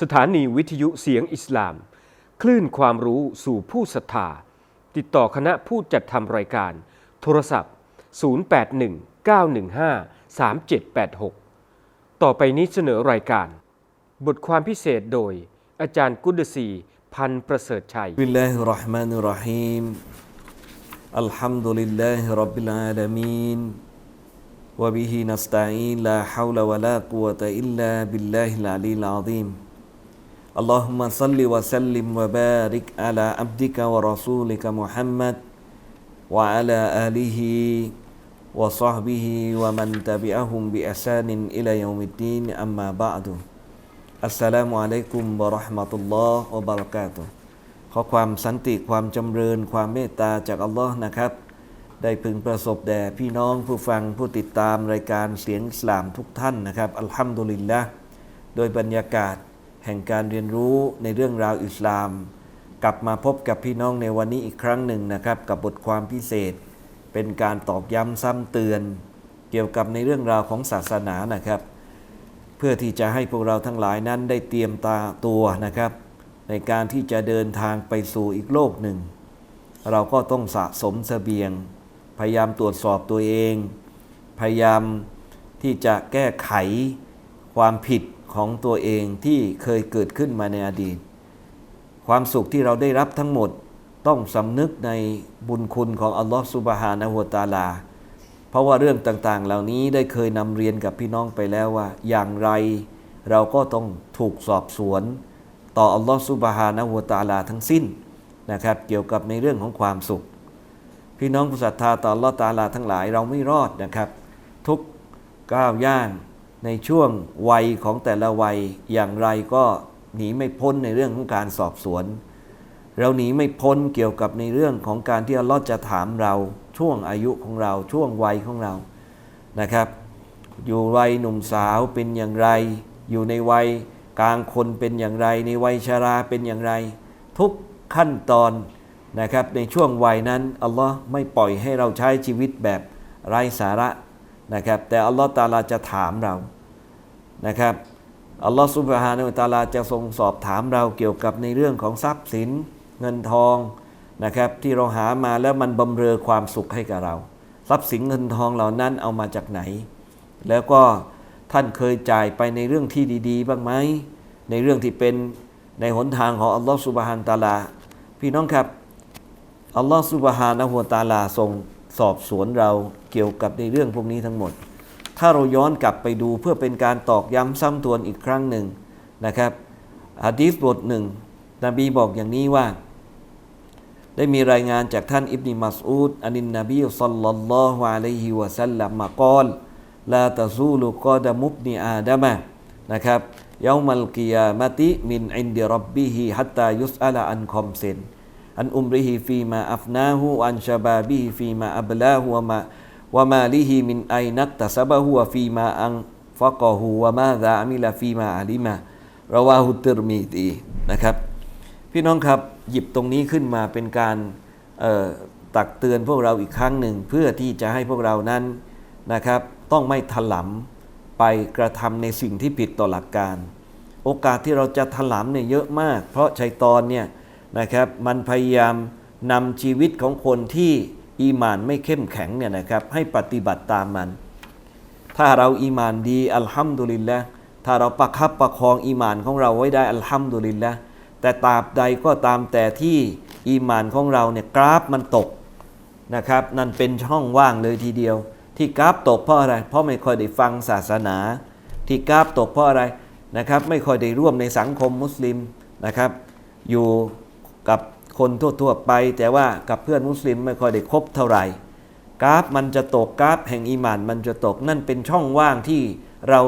สถานีวิทยุเสียงอิสลาม คลื่นความรู้สู่ผู้ศรัทธา ติดต่อคณะผู้จัดทำรายการ โทรศัพท์ 0819153786 ต่อไปนี้เสนอรายการ บทความพิเศษโดย อาจารย์กุดศีพันประเสริฐชัยบิลลาฮิรราะห์มานิรราะฮีมอัลฮัมดุลิลลาฮิรับบิลอาลามีน وبه نستعين لا حول ولا قوة إلا بالله العلي العظيم اللهم صل وسلم وبارك على عبدك ورسولك محمد وعلى آله وصحبه ومن تبعهم بإحسان إلى يوم الدين أما بعد السلام عليكم ورحمة الله وبركاته ขอความสันติความจำเริญความเมตตาจากอัลลอฮ์นะครับ ได้พึงประสบแด่พี่น้องผู้ฟังผู้ติดตามรายการเสียงสลามทุกท่านนะครับ อัลฮัมดุลิลละโดยบรรยากาศ แห่งการเรียนรู้ในเรื่องราวอิสลาม กลับมาพบกับพี่น้องในวันนี้อีกครั้งหนึ่งนะครับ กับบทความพิเศษ เป็นการตอกย้ำซ้ำเตือน เกี่ยวกับในเรื่องราวของศาสนานะครับ เพื่อที่จะให้พวกเราทั้งหลายนั้นได้เตรียมตาตัวนะครับ ในการที่จะเดินทางไปสู่อีกโลกหนึ่ง เราก็ต้องสะสมเสบียง พยายามตรวจสอบตัวเอง พยายามที่จะแก้ไขความผิด ของตัวเองที่เคยเกิดขึ้นมาในอดีต ความสุขที่เราได้รับทั้งหมดต้องสำนึกในบุญคุณของอัลลอฮฺสุบฮานะฮูวตาลา เพราะว่าเรื่องต่างๆ เหล่านี้ได้เคยนำเรียนกับพี่น้องไปแล้วว่า อย่างไรเราก็ต้องถูกสอบสวน ต่ออัลลอฮฺซุบฮานะฮูวตาลาทั้งสิ้นนะครับเกี่ยวกับในเรื่องของความสุข พี่น้องผู้ศรัทธาต่ออัลลอฮฺตาลาทั้งหลายเราไม่รอดนะครับ ทุกก้าวย่าง ในช่วงวัยของแต่ละวัยอย่างไรก็หนีไม่พ้นในเรื่องของการสอบสวน เราหนีไม่พ้นเกี่ยวกับในเรื่องของการที่อัลลอฮ์จะถามเราช่วงอายุของเราช่วงวัยของเรานะครับ อยู่วัยหนุ่มสาวเป็นอย่างไร อยู่ในวัยกลางคนเป็นอย่างไร ในวัยชาราเป็นอย่างไร ทุกขั้นตอนนะครับในช่วงวัยนั้นอัลลอฮ์ไม่ปล่อยให้เราใช้ชีวิตแบบไร้สาระนะครับแต่อัลลอฮ์ตาลาจะถามเรา นะครับอัลลอฮ์ซุบฮานะฮูวะตาลาจะทรงสอบถามเราเกี่ยวกับในเรื่องของทรัพย์สินเงินทองนะครับที่เราหามาแล้วมันบำเรอความสุขให้กับเรา ทรัพย์สินเงินทองเหล่านั้นเอามาจากไหน แล้วก็ท่านเคยจ่ายไปในเรื่องที่ดี ๆ บ้างไหมในเรื่องที่เป็นในหนทางของอัลลอฮ์ซุบฮานตาลา พี่น้องครับอัลลอฮ์ซุบฮานะฮูวตาลาทรงสอบสวนเราเกี่ยวกับในเรื่องพวกนี้ทั้งหมด ถ้าเราย้อนกลับไปดูเพื่อเป็นการตอกย้ำซ้ำทวนอีกครั้งหนึ่งนะครับฮะดีษบทหนึ่งนบีบอกอย่างนี้ว่า ได้มีรายงานจากท่านอิบนิมัสอูดอานินนบีสัลลัลลอฮุอะลัยฮิวะสัลลัมมากอลลาตะซูลุกอดมุบนีอาดามะนะครับยามัลกิยามติมินอินดิรับบิฮิฮัตตายุสอัลอันคอมเซนอันอุมริฮิฟีมาอัฟนาหูอันชาบาบิฮิฟีมาอับลาหูมา วะมาลิฮิมินไอนักตะซะบะฮูวฟีมาอังฟะกอฮูวะมาซาอามิลาฟีมาอาลิมะราวาฮุติรมีตีนะครับ พี่น้องครับหยิบตรงนี้ขึ้นมาเป็นการตักเตือนพวกเราอีกครั้งหนึ่งเพื่อที่จะให้พวกเรานั้นนะครับ ต้องไม่ถลำไปกระทำในสิ่งที่ผิดต่อหลักการ โอกาสที่เราจะถลำเนี่ยเยอะมาก เพราะชัยตอนเนี่ยนะครับมันพยายามนำชีวิตของคนที่ อีมานไม่เข้มแข็งเนี่ยนะครับให้ปฏิบัติตามมัน ถ้าเราอีมานดีอัลฮัมดุลิลละถ้าเราประคับประคองอีมานของเราไว้ได้อัลฮัมดุลิลละแต่ตราบใดก็ตามแต่ที่อีมานของเราเนี่ยกราฟมันตกนะครับนั่นเป็นช่องว่างเลยทีเดียว ที่กราฟตกเพราะอะไร เพราะไม่ค่อยได้ฟังศาสนา ที่กราฟตกเพราะอะไรนะครับ ไม่ค่อยได้ร่วมในสังคมมุสลิมนะครับ อยู่กับ คนทั่วๆไป แต่ว่ากับเพื่อนมุสลิมไม่ค่อยได้คบเท่าไหร่กราฟมันจะตกกราฟแห่งอีมานมันจะตกนั่นเป็นช่องว่างที่เรา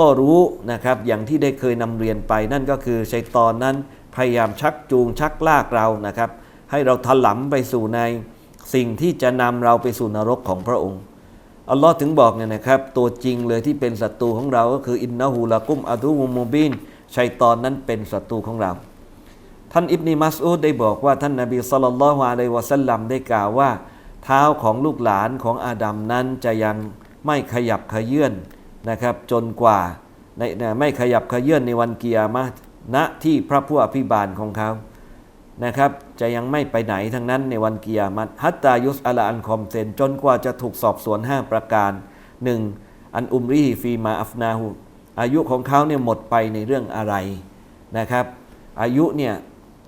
ก็รู้นะครับอย่างที่ได้เคยนำเรียนไป นั่นก็คือชัยตอนนั้นพยายามชักจูงชักลากเรานะครับ ให้เราถลำไปสู่ในสิ่งที่จะนำเราไปสู่นรกของพระองค์อัลลอฮ์ถึงบอกเนี่ยนะครับ ตัวจริงเลยที่เป็นศัตรูของเราก็คืออินนาหูละกุมอาดูมุมบินชัยตอนนั้นเป็นศัตรูของเรา ท่านอิบนีมัสอูดได้บอกว่าท่านนาบีสุลต่านละฮ์อะลัยวะสัลลัมได้กล่าวว่า เท้าของลูกหลานของอาดัมนั้นจะยังไม่ขยับขยื่นนะครับ จนกว่าในไม่ขยับขยื่นในวันเกิยามะณที่พระผู้อภิบาลของเขานะครับ จะยังไม่ไปไหนทั้งนั้นในวันเกิยามัตฮัตตายุสอัลอันคอมเซนจนกว่าจะถูกสอบสวน 5 ประการ 1. อันอุมรีฮิฟีมาอัฟนาหูอายุของเขาเนี่ยหมดไปในเรื่องอะไรนะครับ อายุเนี่ย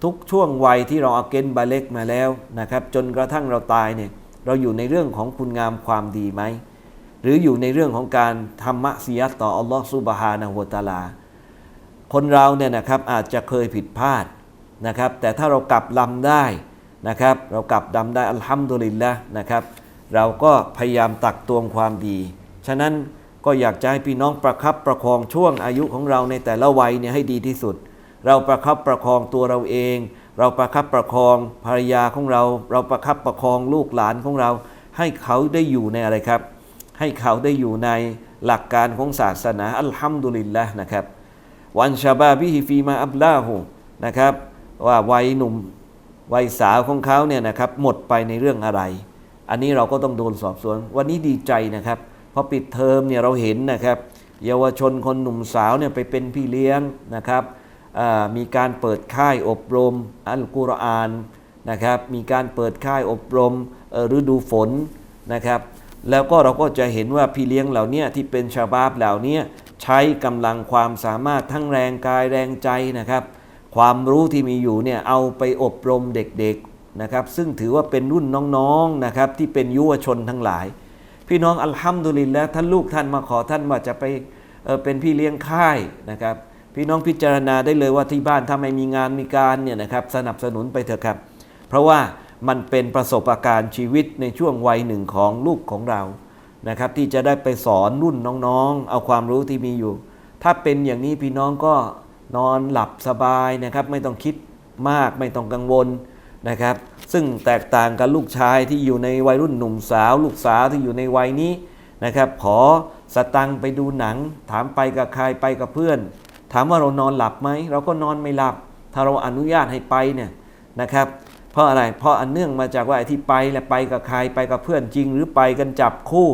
ทุกช่วงวัยที่เราเอาเกณฑ์บาเล็กมาแล้วนะครับ จนกระทั่งเราตายเนี่ยเราอยู่ในเรื่องของคุณงามความดีไหม หรืออยู่ในเรื่องของการทำมะซียต่ออัลลอฮฺซุบฮานะฮูวตาลา คนเราเนี่ยนะครับอาจจะเคยผิดพลาดนะครับ แต่ถ้าเรากลับลำได้นะครับ เรากลับดำได้อัลฮัมดุลิลละนะครับ เราก็พยายามตักตวงความดี ฉะนั้นก็อยากจะให้พี่น้องประคับประคองช่วงอายุของเราในแต่ละวัยเนี่ยให้ดีที่สุด เราประคับประคองตัวเราเอง เราประคับประคองภรรยาของเรา เราประคับประคองลูกหลานของเรา ให้เขาได้อยู่ในอะไรครับ ให้เขาได้อยู่ในหลักการของศาสนาอัลฮัมดุลิลละนะครับ วันชาบาบิฮิฟีมาอับลาหูนะครับ ว่าวัยหนุ่มวัยสาวของเขาเนี่ยนะครับหมดไปในเรื่องอะไร อันนี้เราก็ต้องโดนสอบสวน วันนี้ดีใจนะครับพราะปิดเทอมเนี่ยเราเห็นนะครับ เยาวชนคนหนุ่มสาวเนี่ยไปเป็นพี่เลี้ยงนะครับ มีการเปิดค่ายอบรมอัลกุรอานนะครับมีการเปิดค่ายอบรมฤดูฝนนะครับแล้วก็เราก็จะเห็นว่าพี่เลี้ยงเหล่านี้ที่เป็นชาวบ้าบเหล่านี้ใช้กำลังความสามารถทั้งแรงกายแรงใจนะครับ ความรู้ที่มีอยู่เนี่ยเอาไปอบรมเด็กๆนะครับ ซึ่งถือว่าเป็นรุ่นน้องๆนะครับที่เป็นยุวชนทั้งหลาย พี่น้องอัลฮัมดุลิลละท่านลูกท่านมาขอท่านว่าจะไปเเป็นพี่เลี้ยงค่ายนะครับ พี่น้องพิจารณาได้เลยว่าที่บ้านถ้าไม่มีงานมีการเนี่ยนะครับสนับสนุนไปเถอะครับ เพราะว่ามันเป็นประสบการณ์ชีวิตในช่วงวัยหนึ่งของลูกของเรานะครับที่จะได้ไปสอนรุ่นน้องๆ เอาความรู้ที่มีอยู่ ถ้าเป็นอย่างนี้พี่น้องก็นอนหลับสบายนะครับ ไม่ต้องคิดมากไม่ต้องกังวลนะครับ ซึ่งแตกต่างกับลูกชายที่อยู่ในวัยรุ่นหนุ่มสาว ลูกสาวที่อยู่ในวัยนี้นะครับ ขอสตังไปดูหนัง ถามไปกับใครไปกับเพื่อน ถามว่าเรานอนหลับไหมเราก็นอนไม่หลับ ถ้าเราอนุญาตให้ไปเนี่ยนะครับ เพราะอะไรเพราะอันเนื่องมาจากว่าไอ้ที่ไปแหละไปกับใครไปกับเพื่อนจริง หรือไปกันจับคู่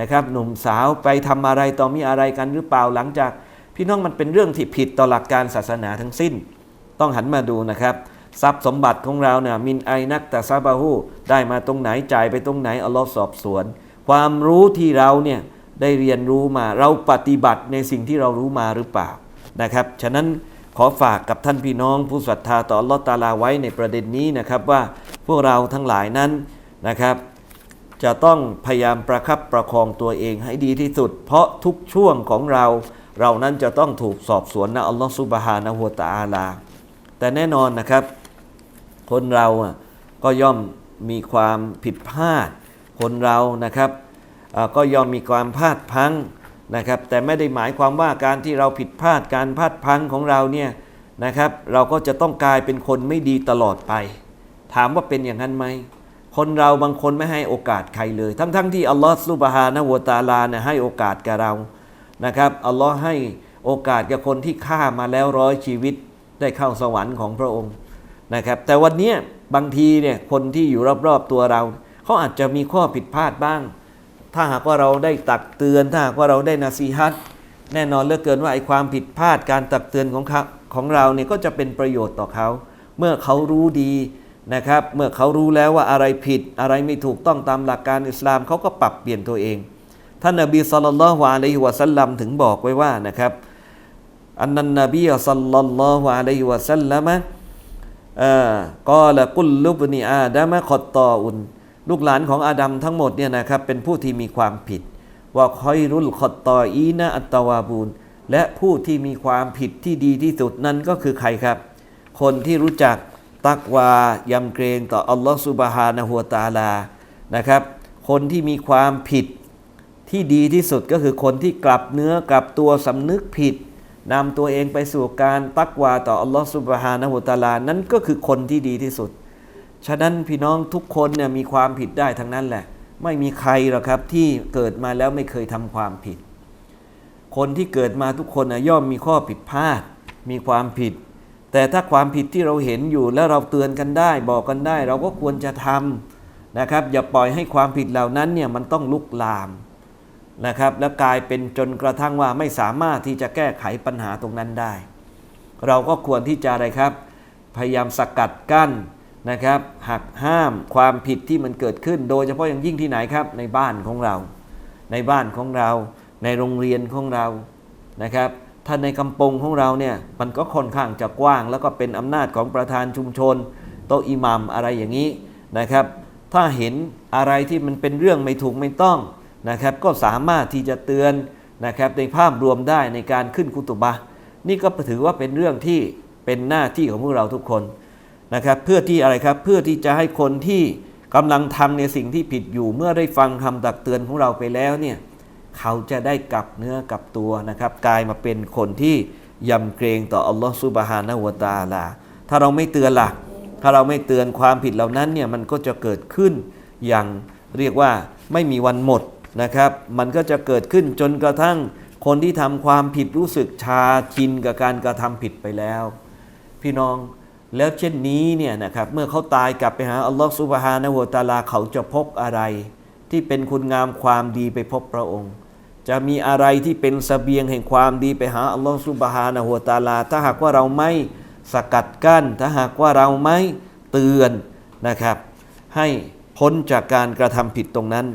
นะครับหนุ่มสาวไปทำอะไรต่อมีอะไรกันหรือเปล่าหลังจาก พี่น้องมันเป็นเรื่องที่ผิดต่อหลักการศาสนาทั้งสิ้น ต้องหันมาดูนะครับทรัพย์สมบัติของเราเนี่ยมินไอนักแต่ซาบาฮูได้มาตรงไหนจ่ายไปตรงไหนอัลลอฮ์สอบสวน ความรู้ที่เราเนี่ยได้เรียนรู้มาเราปฏิบัติในสิ่งที่เรารู้มาหรือเปล่า นะครับ ฉะนั้นขอฝากกับท่านพี่น้องผู้ศรัทธาต่อลอฮ์ตาลาไว้ในประเด็นนี้นะครับว่าพวกเราทั้งหลายนั้นนะครับ จะต้องพยายามประคับประคองตัวเองให้ดีที่สุด เพราะทุกช่วงของเรา เรานั้นจะต้องถูกสอบสวนนะอัลลอฮฺซุบฮานะฮูวตะอาลา แต่แน่นอนนะครับ คนเราก็ย่อมมีความผิดพลาด คนเรานะครับก็ย่อมมีความพลาดพลั้ง นะครับแต่ไม่ได้หมายความว่าการที่เราผิดพลาดการพลาดพังของเราเนี่ยนะครับเราก็จะต้องกลายเป็นคนไม่ดีตลอดไป ถามว่าเป็นอย่างนั้นไหมคนเราบางคนไม่ให้โอกาสใครเลย ทั้งๆทที่อัลลอฮฺซุบฮานะวะตาลาเนี่ยให้โอกาสกับเรานะครับอัลลอฮ์ให้โอกาสกับคนที่ฆ่ามาแล้วร้อยชีวิตได้เข้าสวรรค์ของพระองค์นะครับแต่วันนี้บางทีเนี่ยคนที่อยู่รอบๆตัวเราเขาอาจจะมีข้อผิดพลาดบ้าง ถ้าหากว่าเราได้ตักเตือน ถ้าหากว่าเราได้นาซีฮัตแน่นอนเหลือเกินว่าไอ้ความผิดพลาดการตักเตือนของขาของเราเนี่ยก็จะเป็นประโยชน์ต่อเขา เมื่อเขารู้ดีนะครับ เมื่อเขารู้แล้วว่าอะไรผิดอะไรไม่ถูกต้องตามหลักการอิสลามเขาก็ปรับเปลี่ยนตัวเอง ท่านนบีสัลลัลลอฮุอะลัยฮิวะสัลลัมถึงบอกไว้ว่านะครับอันนั้นนบีสัลลัลลอฮุอะลัยฮิวะสัลลัมเอ่อกอละกุลลุบนีอาดามะขอตตออุน ลูกหลานของอาดัมทั้งหมดเนี่ยนะครับเป็นผู้ที่มีความผิด ว่าคอยรุลขอตออีนะอัตวาบูนและผู้ที่มีความผิดที่ดีที่สุดนั้นก็คือใครครับ คนที่รู้จักตักวายำเกรงต่ออัลลอฮฺสุบฮานะฮูวตาลานะครับ คนที่มีความผิดที่ดีที่สุดก็คือคนที่กลับเนื้อกลับตัวสำนึกผิดนำตัวเองไปสู่การตักวาต่ออัลลอฮฺสุบฮานะฮูวตาลา นั้นก็คือคนที่ดีที่สุด ฉะนั้นพี่น้องทุกคนเนี่ยมีความผิดได้ทั้งนั้นแหละ ไม่มีใครหรอกครับที่เกิดมาแล้วไม่เคยทำความผิด คนที่เกิดมาทุกคนนะย่อมมีข้อผิดพลาด มีความผิด แต่ถ้าความผิดที่เราเห็นอยู่แล้วเราเตือนกันได้ บอกกันได้ เราก็ควรจะทำนะครับ อย่าปล่อยให้ความผิดเหล่านั้นเนี่ยมันต้องลุกลามนะครับแล้วกลายเป็นจนกระทั่งว่าไม่สามารถที่จะแก้ไขปัญหาตรงนั้นได้ เราก็ควรที่จะอะไรครับ พยายามสกัดกั้น นะครับหักห้ามความผิดที่มันเกิดขึ้น โดยเฉพาะอย่างยิ่งที่ไหนครับในบ้านของเรา ในบ้านของเรา ในโรงเรียนของเรานะครับถ้าในกำปงของเราเนี่ยมันก็ค่อนข้างจะกว้าง แล้วก็เป็นอำนาจของประธานชุมชน โตอิหมัมอะไรอย่างนี้นะครับ ถ้าเห็นอะไรที่มันเป็นเรื่องไม่ถูกไม่ต้องนะครับ ก็สามารถที่จะเตือนนะครับในภาพรวมได้ในการขึ้นคุตุบะนี่ก็ถือว่าเป็นเรื่องที่เป็นหน้าที่ของพวกเราทุกคน นะครับเพื่อที่อะไรครับเพื่อที่จะให้คนที่กำลังทำในสิ่งที่ผิดอยู่ เมื่อได้ฟังคำตักเตือนของเราไปแล้วเนี่ยเขาจะได้กลับเนื้อกลับตัวนะครับกลายมาเป็นคนที่ยำเกรงต่ออัลลอฮฺซุบฮานะวะตาลาถ้าเราไม่เตือนล่ะถ้าเราไม่เตือนความผิดเหล่านั้นเนี่ยมันก็จะเกิดขึ้นอย่างเรียกว่าไม่มีวันหมดนะครับ มันก็จะเกิดขึ้นจนกระทั่งคนที่ทำความผิดรู้สึกชาชินกับการกระทำผิดไปแล้ว พี่น้อง แล้วเช่นนี้เนี่ยนะครับเมื่อเขาตายกลับไปหาอัลลอฮฺซุบฮานะฮูวตาลาเขาจะพบอะไร ที่เป็นคุณงามความดีไปพบพระองค์ จะมีอะไรที่เป็นสเสบียงแห่งความดีไปหาอัลลอฮฺซุบฮานะฮูวตาลา ถ้าหากว่าเราไม่สกัดกั้น ถ้าหากว่าเราไม่เตือนนะครับ ให้พ้นจากการกระทำผิดตรงนั้น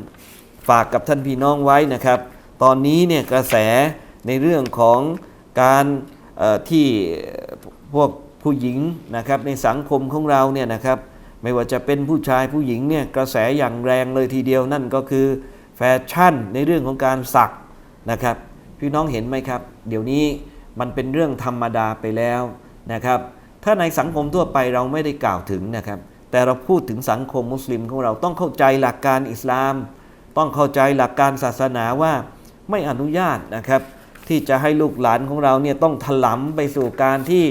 ฝากกับท่านพี่น้องไว้นะครับ ตอนนี้เนี่ยกระแสในเรื่องของการที่พวก ผู้หญิงนะครับในสังคมของเราเนี่ยนะครับไม่ว่าจะเป็นผู้ชายผู้หญิงเนี่ยกระแสอย่างแรงเลยทีเดียวนั่นก็คือแฟชั่นในเรื่องของการสักนะครับพี่น้องเห็นไหมครับ เดี๋ยวนี้มันเป็นเรื่องธรรมดาไปแล้วนะครับถ้าในสังคมทั่วไปเราไม่ได้กล่าวถึงนะครับแต่เราพูดถึงสังคมมุสลิมของเราต้องเข้าใจหลักการอิสลาม ต้องเข้าใจหลักการศาสนาว่าไม่อนุญาตนะครับที่จะให้ลูกหลานของเราเนี่ยต้องถลำไปสู่การที่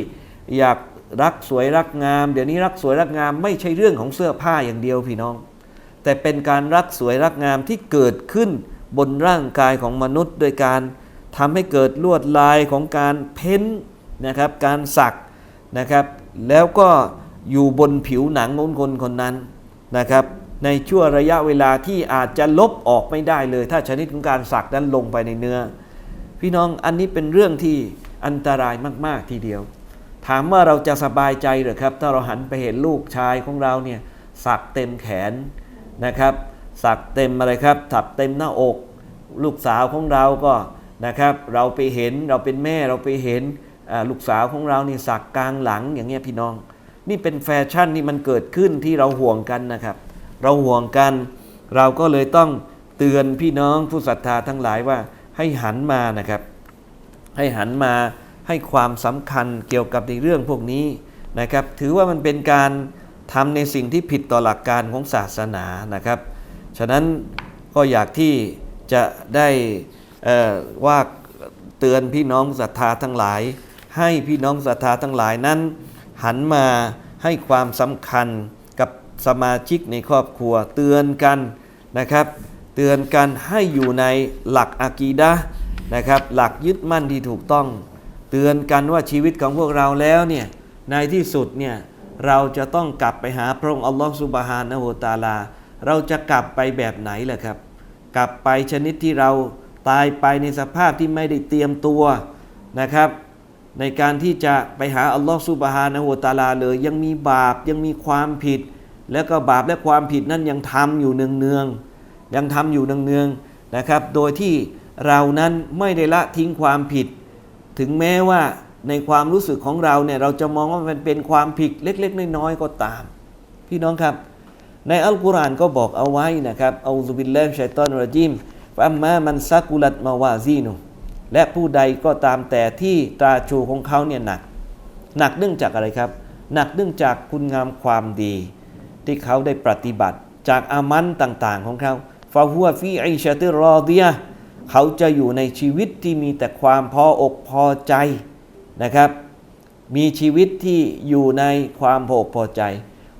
อยากรักสวยรักงาม เดี๋ยวนี้รักสวยรักงามไม่ใช่เรื่องของเสื้อผ้าอย่างเดียวพี่น้อง แต่เป็นการรักสวยรักงามที่เกิดขึ้นบนร่างกายของมนุษย์ โดยการทำให้เกิดลวดลายของการเพ้นนะครับ การสักนะครับ แล้วก็อยู่บนผิวหนังของคนคนนั้นนะครับ ในช่วงระยะเวลาที่อาจจะลบออกไม่ได้เลย ถ้าชนิดของการสักนั้นลงไปในเนื้อ พี่น้องอันนี้เป็นเรื่องที่อันตรายมาก ๆ ทีเดียว ถามว่าเราจะสบายใจหรือครับ ถ้าเราหันไปเห็นลูกชายของเราเนี่ยสักเต็มแขนนะครับ สักเต็มอะไรครับสักเต็มหน้าอก ลูกสาวของเราก็นะครับ เราไปเห็นเราเป็นแม่เราไปเห็นลูกสาวของเรานี่สักกลางหลังอย่างเงี้ยพี่น้อง นี่เป็นแฟชั่นที่มันเกิดขึ้นที่เราห่วงกันนะครับ เราห่วงกัน เราก็เลยต้องเตือนพี่น้องผู้ศรัทธาทั้งหลายว่าให้หันมานะครับ ให้หันมา ให้ความสำคัญเกี่ยวกับในเรื่องพวกนี้นะครับ ถือว่ามันเป็นการทำในสิ่งที่ผิดต่อหลักการของศาสนานะครับ ฉะนั้นก็อยากที่จะได้ว่าเตือนพี่น้องศรัทธาทั้งหลาย ให้พี่น้องศรัทธาทั้งหลายนั้น หันมาให้ความสำคัญกับสมาชิกในครอบครัว เตือนกันนะครับ เตือนกันให้อยู่ในหลักอากีดะนะครับ หลักยึดมั่นที่ถูกต้อง เตือนกันว่าชีวิตของพวกเราแล้วเนี่ยในที่สุดเนี่ยเราจะต้องกลับไปหาพระองค์อัลลอฮฺสุบฮานะฮูตาลา เราจะกลับไปแบบไหนล่ะครับ กลับไปชนิดที่เราตายไปในสภาพที่ไม่ได้เตรียมตัวนะครับ ในการที่จะไปหาอัลลอฮฺสุบฮานะฮูตาลาเลยยังมีบาปยังมีความผิด แล้วก็บาปและความผิดนั้นยังทำอยู่เนืองๆยังทำอยู่เนืองๆนะครับ โดยที่เรานั้นไม่ได้ละทิ้งความผิด ถึงแม้ว่าในความรู้สึกของเราเนี่ยเราจะมองว่ามันเป็นความผิดเล็ก ๆ น้อยๆก็ตาม พี่น้องครับ ในอัลกุรอานก็บอกเอาไว้นะครับเอาซุบิลลาฮิชัยตอนรจิมฟัมมามันซักุลัตมาวาซีนุและผู้ใดก็ตามแต่ที่ตราชูของเขาเนี่ยหนัก หนักเนื่องจากอะไรครับ หนักเนื่องจากคุณงามความดี ที่เขาได้ปฏิบัติจากอามันต่าง ๆ ของเขาฟาฮัวฟีไอชาติรอเดีย เขาจะอยู่ในชีวิตที่มีแต่ความพออกพอใจนะครับ มีชีวิตที่อยู่ในความพออกพอใจ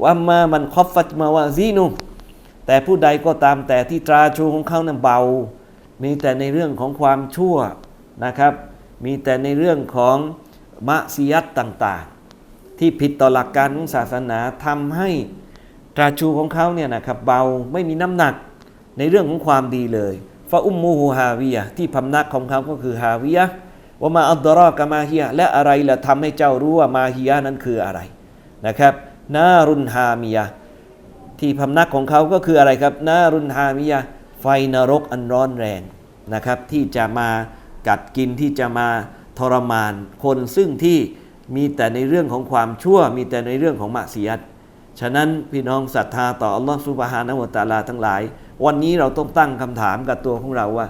ว่ามามันคอฟฟัตมาวาซีนุแต่ผู้ใดก็ตามแต่ที่ตราชูของเขานั้นเบา มีแต่ในเรื่องของความชั่วนะครับ มีแต่ในเรื่องของมะซียัตต่างๆ ที่ผิดต่อหลักการของศาสนาทำให้ตราชูของเขาเนี่ยนะครับเบาไม่มีน้ำหนักในเรื่องของความดีเลย ฟาอุมมูฮูฮาวิยะที่พำนักของเขาก็คือฮาวิยะว่ามาอัลดรอกะมาฮียะและอะไรละทำให้เจ้ารู้ว่ามาฮียะนั้นคืออะไรนะครับนารุนฮามียะที่พำนักของเขาก็คืออะไรครับนารุนฮามิยะไฟนรกอันร้อนแรงนะครับที่จะมากัดกินที่จะมาทรมานคนซึ่งที่มีแต่ในเรื่องของความชั่ว มีแต่ในเรื่องของมะเสียดฉะนั้นพี่น้องศรัทธาต่ออัลลอฮฺสุบฮานะวะตาลาทั้งหลาย วันนี้เราต้องตั้งคำถามกับตัวของเราว่า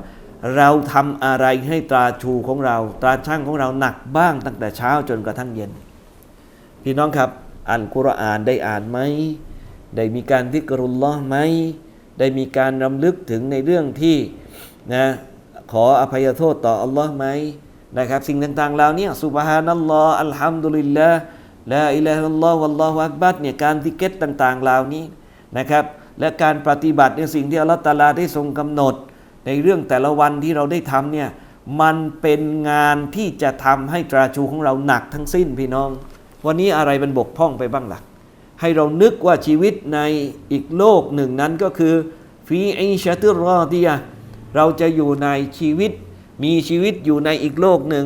เราทำอะไรให้ตราชูของเรา ตราช่างของเราหนักบ้างตั้งแต่เช้าจนกระทั่งเย็น พี่น้องครับอ่านกุรอานได้อ่านไหมได้มีการทิกรุลลอไหมได้มีการรำลึกถึงในเรื่องที่นะขออภัยโทษต่ออัลลอฮ์ไหมนะครับสิ่งต่างๆเหล่านี้สุบฮานัลลอฮ์อัลฮัมดุลิลลาห์ลาอิลาฮะอิลลัลลอฮ์วัลลอฮุอักบัรเนี่ยการทิเกตต่างๆเหล่านี้นะครับ และการปฏิบัติในสิ่งที่อัลตะอาลาได้ทรงกำหนด ในเรื่องแต่ละวันที่เราได้ทำเนี่ยมันเป็นงานที่จะทำให้ตราชูของเราหนักทั้งสิ้นพี่น้อง วันนี้อะไรมันบกพร่องไปบ้างหล่ะให้เรานึกว่าชีวิตในอีกโลกหนึ่งนั้นก็คือฟีไอชตุรอดียเราจะอยู่ในชีวิต มีชีวิตอยู่ในอีกโลกหนึ่ง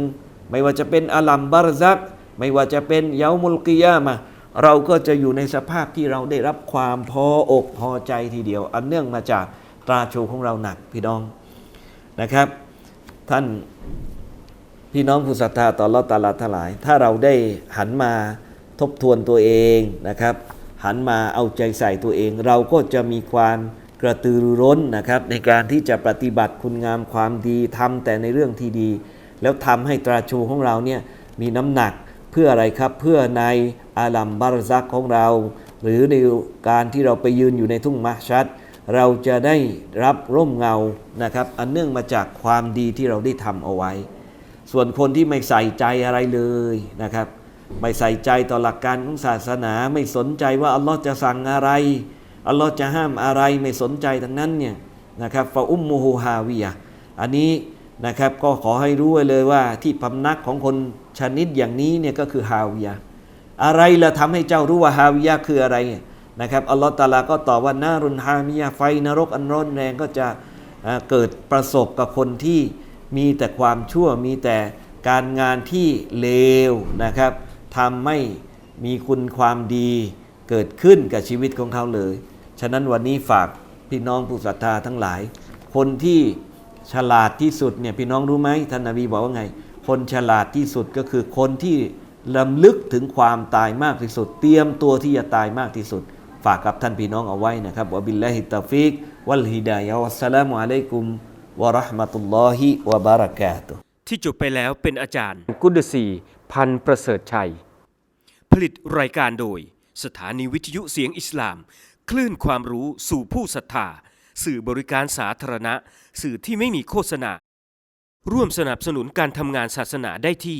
ไม่ว่าจะเป็นอาลัมบารซัก ไม่ว่าจะเป็นเยามุลกิยามะ เราก็จะอยู่ในสภาพที่เราได้รับความพออกพอใจทีเดียว อันเนื่องมาจากตราชูของเราหนักพี่น้องนะครับ ท่านพี่น้องผู้ศรัทธาต่อ Allah ตาลาทลาย ถ้าเราได้หันมาทบทวนตัวเองนะครับ หันมาเอาใจใส่ตัวเอง เราก็จะมีความกระตือรือร้นนะครับในการที่จะปฏิบัติคุณงามความดีทำแต่ในเรื่องที่ดี แล้วทำให้ตราชูของเราเนี่ยมีน้ำหนักเพื่ออะไรครับเพื่อในอาลัมบารซักของเรา หรือในการที่เราไปยืนอยู่ในทุ่งมะชัด เราจะได้รับร่มเงานะครับ อันเนื่องมาจากความดีที่เราได้ทำเอาไว้ ส่วนคนที่ไม่ใส่ใจอะไรเลยนะครับ ไม่ใส่ใจต่อหลักการของศาสนาไม่สนใจว่าอัลลอฮ์จะสั่งอะไรอัลลอฮ์จะห้ามอะไรไม่สนใจทั้งนั้นเนี่ยนะครับฟาอุมมูฮูฮาวียอันนี้นะครับก็ขอให้รู้ไว้เลยว่าที่พำนักของคนชนิดอย่างนี้เนี่ยก็คือฮาวียะ อะไรละทำให้เจ้ารู้ว่าฮาวียะคืออะไรนะครับอัลลอฮ์ตาลาก็ตอบว่านารุนฮามียะไฟนรกอันร้อนแรงก็จะเกิดประสบกับคนที่มีแต่ความชั่วมีแต่การงานที่เลวนะครับทำไม่มีคุณความดีเกิดขึ้นกับชีวิตของเขาเลย ฉะนั้นวันนี้ฝากพี่น้องผู้ศรัทธาทั้งหลาย คนที่ฉลาดที่สุดเนี่ยพี่น้องรู้ไหมท่านนบีบอกว่าไง คนฉลาดที่สุดก็คือคนที่ ลำลึกถึงความตายมากที่สุด เตรียมตัวที่จะตายมากที่สุด ฝากกับท่านพี่น้องเอาไว้นะครับวะบิลลาฮิตตาฟิกวัลฮิดายะวัสสลามุอะลัยกุมวะเราะห์มะตุลลอฮิวะบะเราะกาตุฮ์ที่จบไปแล้วเป็นอาจารย์ กุดซีพันธ์ประเสริฐชัย ผลิตรายการโดย สถานีวิทยุเสียงอิสลาม คลื่นความรู้สู่ผู้ศรัทธา สื่อบริการสาธารณะ สื่อที่ไม่มีโฆษณา ร่วมสนับสนุนการทำงานศาสนาได้ที่